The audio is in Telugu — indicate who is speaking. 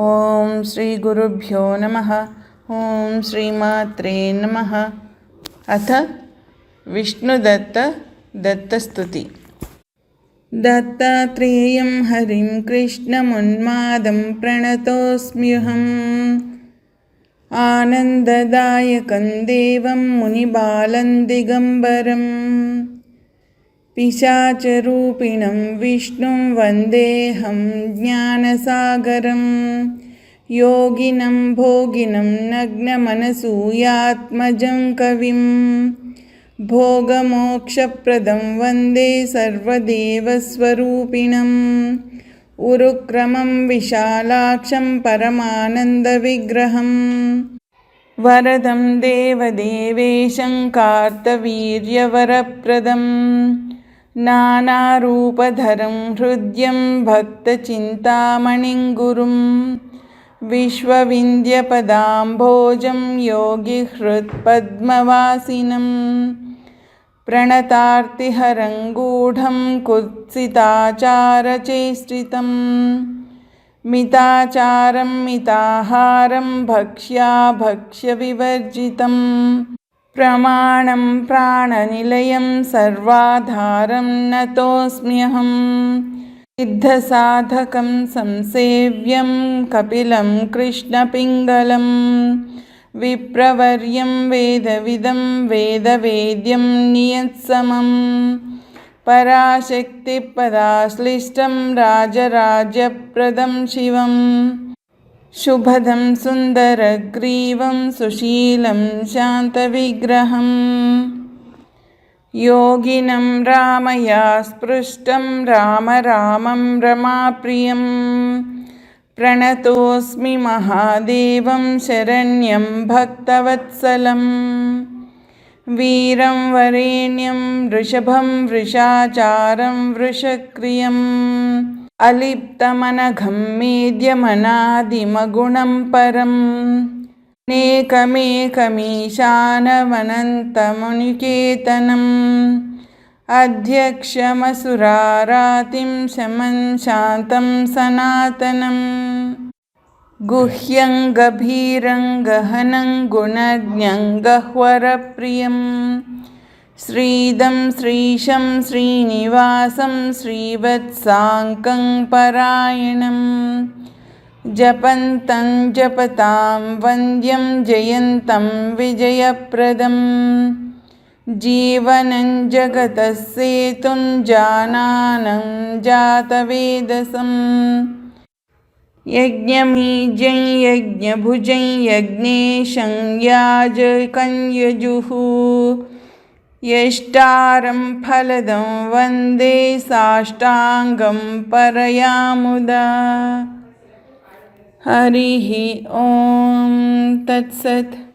Speaker 1: ॐ श्रीगुरुभ्यो नमः। ॐ श्रीमात्रे नमः। अथ विष्णुदत्त दत्तस्तुति। दत्तात्रेयं हरिं कृष्णमुन्मादं प्रणतोऽस्म्यहम्। आनन्ददायकं देवं मुनिबालं दिगम्बरम् पिशाचरूपिणं विष्णुं वन्देऽहं ज्ञानसागरं योगिनं भोगिनं नग्नमनसूयात्मजं कविं भोगमोक्षप्रदं वन्दे सर्वदेवस्वरूपिणम् उरुक्रमं विशालाक्षं परमानन्दविग्रहम् वरदं देवदेवेशं कार्तवीर्यवरप्रदम् नानारूपधरं हृद्यं भक्तचिन्तामणिं गुरुं विश्वविन्द्यपदाम्भोजं योगिहृत्पद्मवासिनं प्रणतार्तिहरं गूढं कुत्सिताचारचेष्टितं मिताचारं मिताहारं भक्ष्या भक्ष्यविवर्जितम् ప్రమాణం ప్రాణనిలయం సర్వాధారం నతోస్మ్యహం సిద్ధసాధకం సంసేవ్యం కపిలం కృష్ణపింగళం విప్రవర్యం వేదవిదం వేదవేద్యం నియత్సమం పరాశక్తిపదాశ్లిష్టం రాజరాజప్రదం శివం शुभदं सुन्दरग्रीवं सुशीलं शान्तविग्रहम्। योगिनं रामया स्पृष्टं राम रामं रमाप्रियं प्रणतोऽस्मि महादेवं शरण्यं भक्तवत्सलं వీరం వరేణ్యం వృషభం వృషాచారం వృషక్రియం. అలిప్తమనఘం మేద్యమనాదిమగుణం పరం. నేకమేకమీశానవనంతమునికేతనం. అధ్యక్షమసురారాతిం శమం శాంతం సనాతనం. गुह्यं गभीरं गहनं गुणज्ञं गह्वरप्रियम्। श्रीदं श्रीशं श्रीनिवासं श्रीवत्साङ्कं परायणं जपन्तं जपतां वन्द्यं जयन्तं विजयप्रदं जीवनं जगतः सेतुं जानानं जातवेदसम् यज्ञमीजं यज्ञभुजं यज्ञेशं याजकं यजुः यष्टारं फलदं वंदे साष्टाङ्गं परयामुदा। हरिः ॐ तत्सत्।